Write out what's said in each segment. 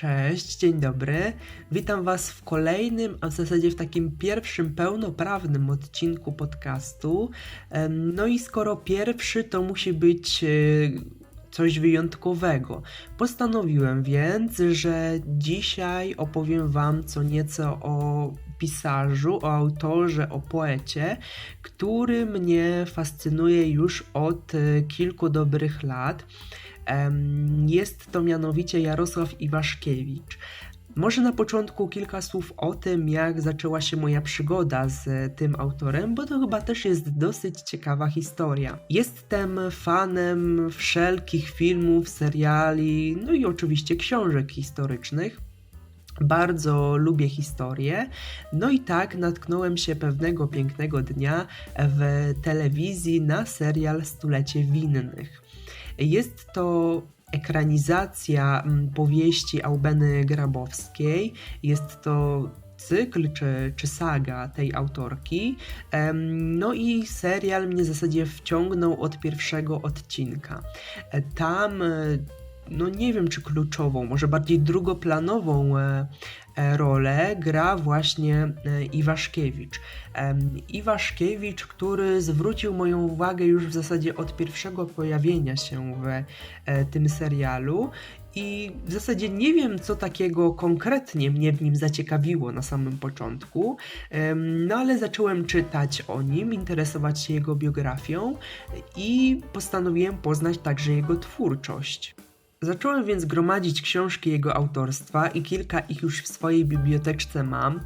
Cześć, dzień dobry. Witam Was w kolejnym, a w zasadzie w takim pierwszym pełnoprawnym odcinku podcastu. No i skoro pierwszy, to musi być e, coś wyjątkowego. Postanowiłem więc, że dzisiaj opowiem Wam co nieco o pisarzu, o autorze, o poecie, który mnie fascynuje już od e, kilku dobrych lat. Jest to mianowicie Jarosław Iwaszkiewicz. Może na początku kilka słów o tym, jak zaczęła się moja przygoda z tym autorem, bo to chyba też jest dosyć ciekawa historia. Jestem fanem wszelkich filmów, seriali, no i oczywiście książek historycznych. Bardzo lubię historię. No i tak natknąłem się pewnego pięknego dnia w telewizji na serial Stulecie Winnych. Jest to ekranizacja mm, powieści Aubeny Grabowskiej. Jest to cykl czy, czy saga tej autorki. No i serial mnie w zasadzie wciągnął od pierwszego odcinka. E, Tam, e, no nie wiem czy kluczową, może bardziej drugoplanową e, e, rolę gra właśnie e, Iwaszkiewicz. Iwaszkiewicz, który zwrócił moją uwagę już w zasadzie od pierwszego pojawienia się w tym serialu i w zasadzie nie wiem, co takiego konkretnie mnie w nim zaciekawiło na samym początku, no ale zacząłem czytać o nim, interesować się jego biografią i postanowiłem poznać także jego twórczość. Zacząłem więc gromadzić książki jego autorstwa i kilka ich już w swojej biblioteczce mam.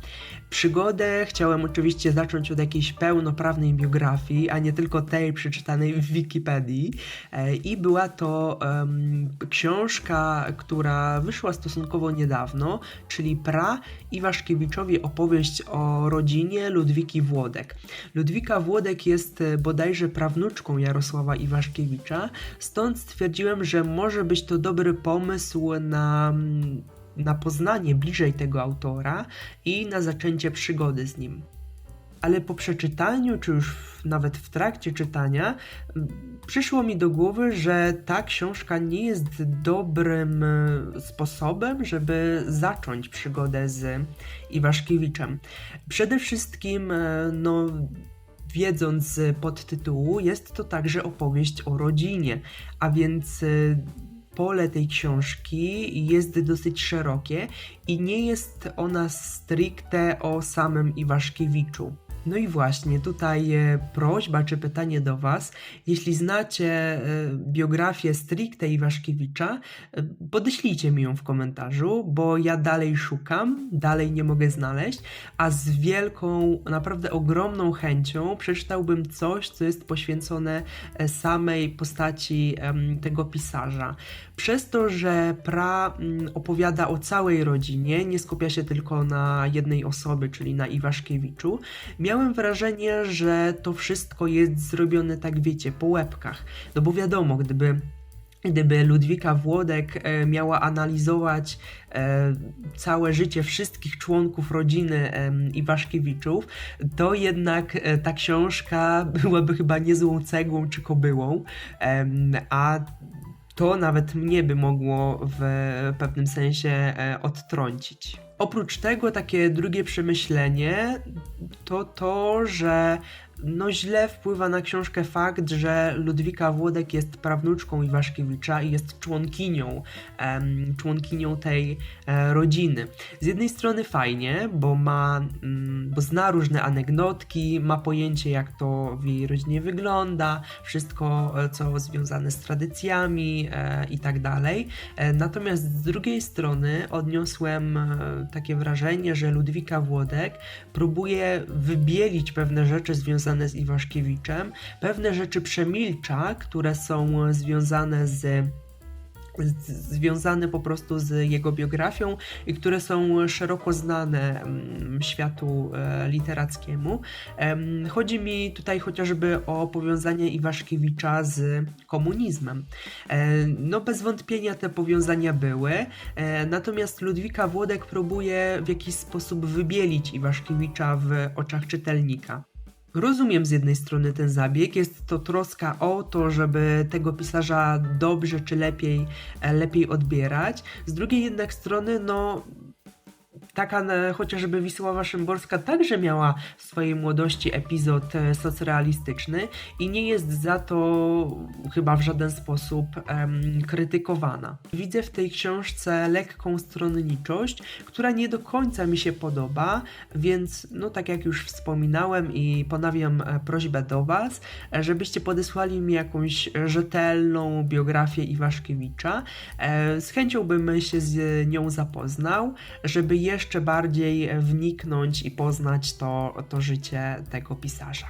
Przygodę chciałem oczywiście zacząć od jakiejś pełnoprawnej biografii, a nie tylko tej przeczytanej w Wikipedii. E, I była to em, książka, która wyszła stosunkowo niedawno, czyli Pra Iwaszkiewiczowi opowieść o rodzinie Ludwiki Włodek. Ludwika Włodek jest e, bodajże prawnuczką Jarosława Iwaszkiewicza, stąd stwierdziłem, że może być to dobry pomysł na, na poznanie bliżej tego autora i na zaczęcie przygody z nim. Ale po przeczytaniu, czy już w, nawet w trakcie czytania, przyszło mi do głowy, że ta książka nie jest dobrym e, sposobem, żeby zacząć przygodę z Iwaszkiewiczem. Przede wszystkim, e, no, wiedząc z podtytułu, jest to także opowieść o rodzinie, a więc e, pole tej książki jest dosyć szerokie i nie jest ona stricte o samym Iwaszkiewiczu. No i właśnie, tutaj e, prośba czy pytanie do Was. Jeśli znacie e, biografię stricte Iwaszkiewicza, e, podeślijcie mi ją w komentarzu, bo ja dalej szukam, dalej nie mogę znaleźć, a z wielką, naprawdę ogromną chęcią przeczytałbym coś, co jest poświęcone samej postaci tego pisarza. Przez to, że Pra mm, opowiada o całej rodzinie, nie skupia się tylko na jednej osobie, czyli na Iwaszkiewiczu, miałem wrażenie, że to wszystko jest zrobione tak, wiecie, po łebkach. No bo wiadomo, gdyby Gdyby Ludwika Włodek e, miała analizować e, całe życie wszystkich członków rodziny em, Iwaszkiewiczów, to jednak e, ta książka byłaby chyba niezłą cegłą czy kobyłą, a to nawet mnie by mogło w pewnym sensie e, odtrącić. Oprócz tego, takie drugie przemyślenie to to, że no źle wpływa na książkę fakt, że Ludwika Włodek jest prawnuczką Iwaszkiewicza i jest członkinią, członkinią tej e, rodziny. Z jednej strony fajnie, bo ma, mm, bo zna różne anegdotki, ma pojęcie jak to w jej rodzinie wygląda, wszystko e, co związane z tradycjami e, i tak dalej. E, Natomiast z drugiej strony odniosłem e, takie wrażenie, że Ludwika Włodek próbuje wybielić pewne rzeczy związane z Iwaszkiewiczem, pewne rzeczy przemilcza, które są związane z związane po prostu z jego biografią i które są szeroko znane mm, światu e, literackiemu. Em, Chodzi mi tutaj chociażby o powiązanie Iwaszkiewicza z komunizmem. E, No bez wątpienia te powiązania były, e, natomiast Ludwika Włodek próbuje w jakiś sposób wybielić Iwaszkiewicza w oczach czytelnika. Rozumiem z jednej strony ten zabieg, jest to troska o to, żeby tego pisarza dobrze czy lepiej, e, lepiej odbierać. Z drugiej jednak strony, no taka e, chociażby Wisława Szymborska także miała w swojej młodości epizod e, socrealistyczny i nie jest za to chyba w żaden sposób em, krytykowana. Widzę w tej książce lekką stronniczość, która nie do końca mi się podoba, więc no tak jak już wspominałem i ponawiam e, prośbę do Was, żebyście podesłali mi jakąś rzetelną biografię Iwaszkiewicza. Z chęcią bym się z nią zapoznał, żeby jeszcze bardziej wniknąć i poznać to, to życie tego pisarza.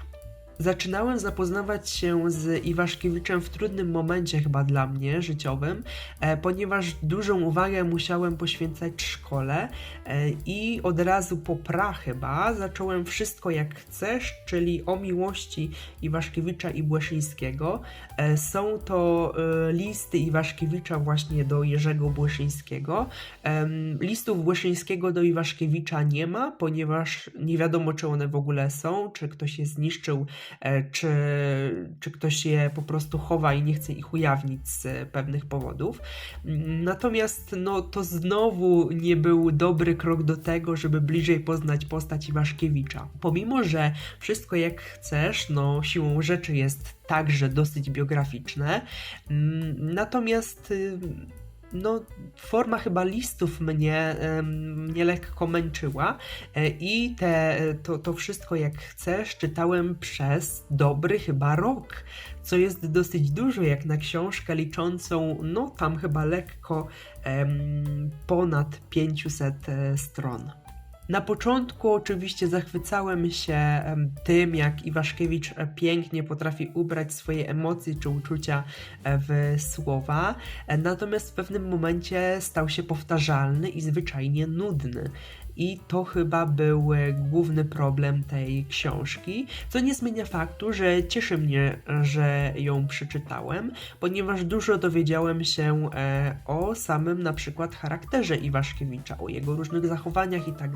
Zaczynałem zapoznawać się z Iwaszkiewiczem w trudnym momencie chyba dla mnie, życiowym, e, ponieważ dużą uwagę musiałem poświęcać szkole e, i od razu po pra chyba zacząłem Wszystko jak chcesz, czyli o miłości Iwaszkiewicza i Błeszyńskiego. E, Są to listy Iwaszkiewicza właśnie do Jerzego Błeszyńskiego. Listów Błeszyńskiego do Iwaszkiewicza nie ma, ponieważ nie wiadomo, czy one w ogóle są, czy ktoś je zniszczył, czy, czy ktoś je po prostu chowa i nie chce ich ujawnić z e, pewnych powodów. Natomiast no, to znowu nie był dobry krok do tego, żeby bliżej poznać postać Iwaszkiewicza. Pomimo, że wszystko jak chcesz, no siłą rzeczy jest także dosyć biograficzne, mm, natomiast y, no, forma chyba listów mnie, mnie lekko męczyła e, i te, to, to wszystko jak chcesz czytałem przez dobry chyba rok, co jest dosyć dużo jak na książkę liczącą, no tam chyba lekko ponad 500 e, stron. Na początku oczywiście zachwycałem się tym, jak Iwaszkiewicz e, pięknie potrafi ubrać swoje emocje czy uczucia e, w słowa, e, natomiast w pewnym momencie stał się powtarzalny i zwyczajnie nudny. I to chyba był e, główny problem tej książki, co nie zmienia faktu, że cieszy mnie, że ją przeczytałem, ponieważ dużo dowiedziałem się e, o samym na przykład charakterze Iwaszkiewicza, o jego różnych zachowaniach i tak.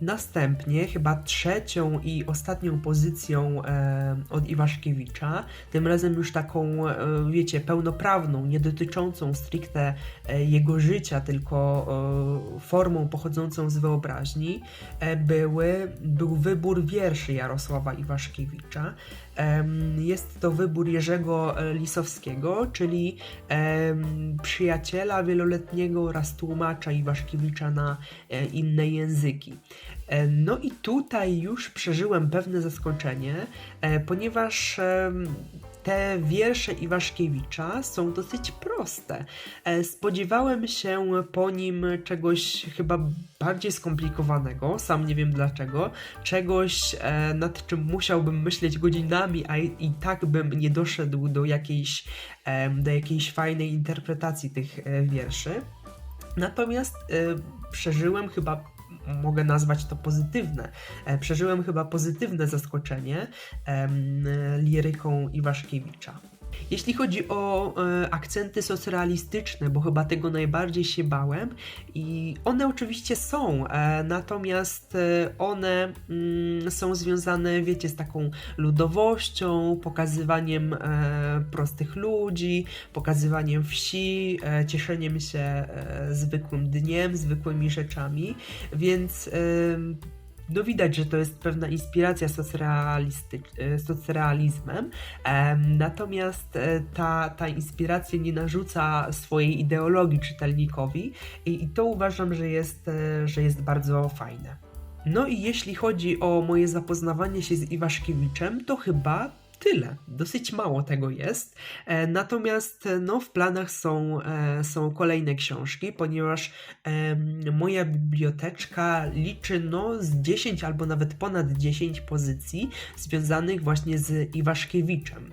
Następnie, chyba trzecią i ostatnią pozycją e, od Iwaszkiewicza, tym razem już taką, wiecie, pełnoprawną, nie dotyczącą stricte jego życia, tylko formą pochodzącą z wyobraźni, e, były, był wybór wierszy Jarosława Iwaszkiewicza. Jest to wybór Jerzego e, Lisowskiego, czyli przyjaciela wieloletniego oraz tłumacza Iwaszkiewicza na e, inne języki. No i tutaj już przeżyłem pewne zaskoczenie, ponieważ te wiersze Iwaszkiewicza są dosyć proste. E, Spodziewałem się po nim czegoś chyba bardziej skomplikowanego, sam nie wiem dlaczego, czegoś e, nad czym musiałbym myśleć godzinami, a i, tak bym nie doszedł do jakiejś, do jakiejś fajnej interpretacji tych e, wierszy. Natomiast przeżyłem chyba, mogę nazwać to pozytywne, e, przeżyłem chyba pozytywne zaskoczenie em, liryką Iwaszkiewicza. Jeśli chodzi o e, akcenty socrealistyczne, bo chyba tego najbardziej się bałem, i one oczywiście są, e, natomiast e, one mm, są związane, wiecie, z taką ludowością, pokazywaniem e, prostych ludzi, pokazywaniem wsi, e, cieszeniem się e, zwykłym dniem, zwykłymi rzeczami, więc em, no widać, że to jest pewna inspiracja e, socrealizmem, em, natomiast e, ta, ta inspiracja nie narzuca swojej ideologii czytelnikowi i, i to uważam, że jest, e, że jest bardzo fajne. No i jeśli chodzi o moje zapoznawanie się z Iwaszkiewiczem, to chyba tyle. Dosyć mało tego jest. E, Natomiast e, no, w planach są, e, są kolejne książki, ponieważ moja biblioteczka liczy no, z 10 albo nawet ponad 10 pozycji związanych właśnie z Iwaszkiewiczem.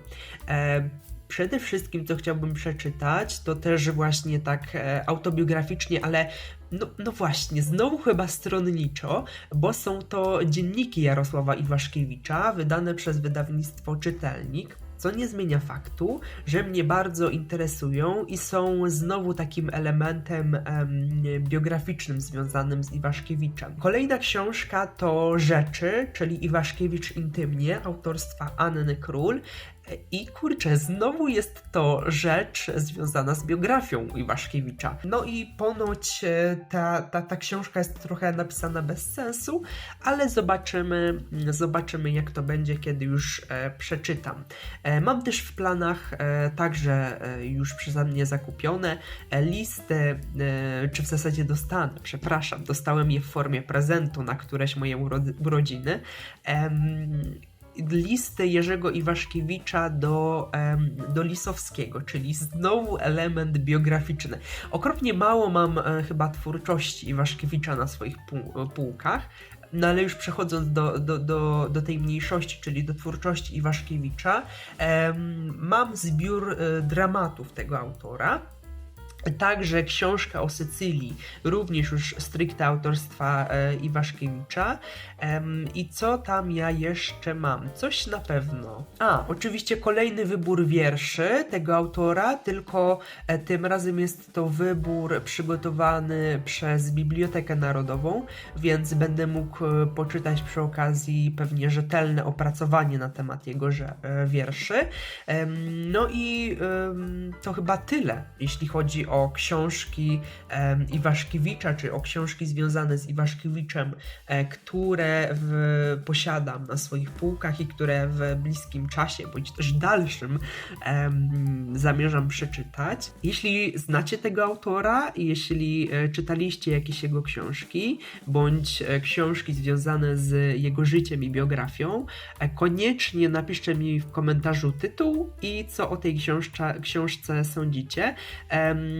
Przede wszystkim, co chciałbym przeczytać, to też właśnie tak e, autobiograficznie, ale no, no właśnie, znowu chyba stronniczo, bo są to dzienniki Jarosława Iwaszkiewicza, wydane przez wydawnictwo Czytelnik. co nie zmienia faktu, że mnie bardzo interesują i są znowu takim elementem em, biograficznym związanym z Iwaszkiewiczem. Kolejna książka to Rzeczy, czyli Iwaszkiewicz intymnie, autorstwa Anny Król. I kurczę, znowu jest to rzecz związana z biografią Iwaszkiewicza. No i ponoć e, ta, ta, ta książka jest trochę napisana bez sensu, ale zobaczymy, zobaczymy jak to będzie, kiedy już e, przeczytam. E, mam też w planach także już przeze mnie zakupione listy, czy w zasadzie dostanę, przepraszam, dostałem je w formie prezentu na któreś moje urodziny. Listy Jerzego Iwaszkiewicza do, do Lisowskiego, czyli znowu element biograficzny. Okropnie mało mam e, chyba twórczości Iwaszkiewicza na swoich pół, półkach, no ale już przechodząc do, do, do, do tej mniejszości, czyli do twórczości Iwaszkiewicza, mam zbiór e, dramatów tego autora. Także książka o Sycylii, również już stricte autorstwa e, Iwaszkiewicza. Em, I co tam ja jeszcze mam? Coś na pewno. A, oczywiście kolejny wybór wierszy tego autora, tylko e, tym razem jest to wybór przygotowany przez Bibliotekę Narodową, więc będę mógł e, poczytać przy okazji pewnie rzetelne opracowanie na temat jego że- e, wierszy. Em, No i em, to chyba tyle, jeśli chodzi o książki em, Iwaszkiewicza, czy o książki związane z Iwaszkiewiczem, e, które w, posiadam na swoich półkach i które w bliskim czasie, bądź też dalszym zamierzam przeczytać. Jeśli znacie tego autora, jeśli e, czytaliście jakieś jego książki, bądź e, książki związane z jego życiem i biografią, koniecznie napiszcie mi w komentarzu tytuł i co o tej książce, książce sądzicie.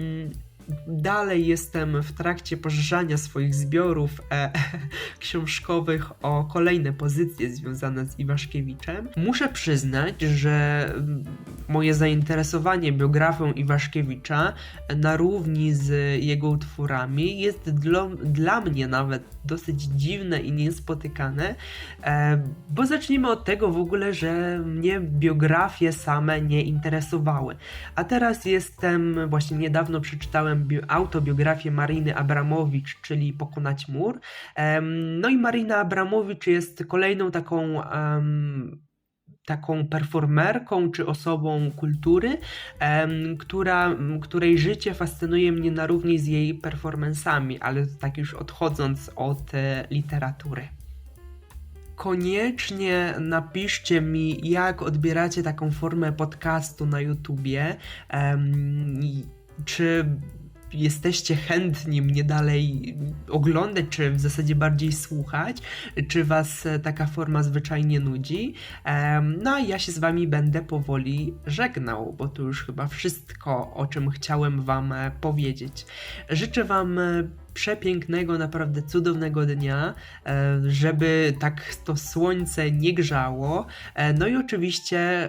Em, Dalej jestem w trakcie poszerzania swoich zbiorów e, książkowych o kolejne pozycje związane z Iwaszkiewiczem. Muszę przyznać, że mm, moje zainteresowanie biografią Iwaszkiewicza na równi z jego utworami jest dla, dla mnie nawet dosyć dziwne i niespotykane, e, bo zacznijmy od tego w ogóle, że mnie biografie same nie interesowały. A teraz jestem, właśnie niedawno przeczytałem autobiografię Mariny Abramowicz, czyli Pokonać mur. No i Marina Abramowicz jest kolejną taką taką performerką czy osobą kultury, która, której życie fascynuje mnie na równi z jej performansami, ale tak już odchodząc od e, literatury. Koniecznie napiszcie mi, jak odbieracie taką formę podcastu na YouTubie. Czy jesteście chętni mnie dalej oglądać, czy w zasadzie bardziej słuchać, czy was e, taka forma zwyczajnie nudzi. No a ja się z wami będę powoli żegnał, bo to już chyba wszystko, o czym chciałem wam e, powiedzieć. Życzę wam e, przepięknego, naprawdę cudownego dnia, e, żeby tak to słońce nie grzało. E, No i oczywiście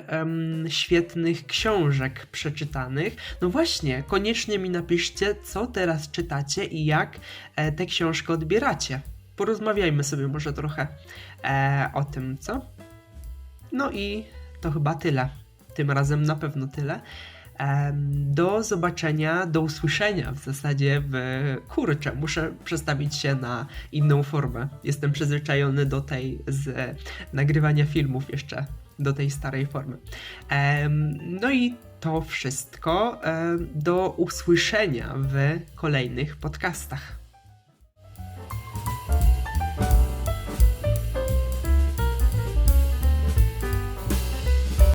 świetnych książek przeczytanych. No właśnie, koniecznie mi napiszcie, co teraz czytacie i jak e, tę książkę odbieracie. Porozmawiajmy sobie może trochę o tym, co? No i to chyba tyle. Tym razem na pewno tyle. Do zobaczenia, do usłyszenia w zasadzie w kurczę. Muszę przestawić się na inną formę. Jestem przyzwyczajony do tej z nagrywania filmów jeszcze, do tej starej formy. No i to wszystko. Do usłyszenia w kolejnych podcastach.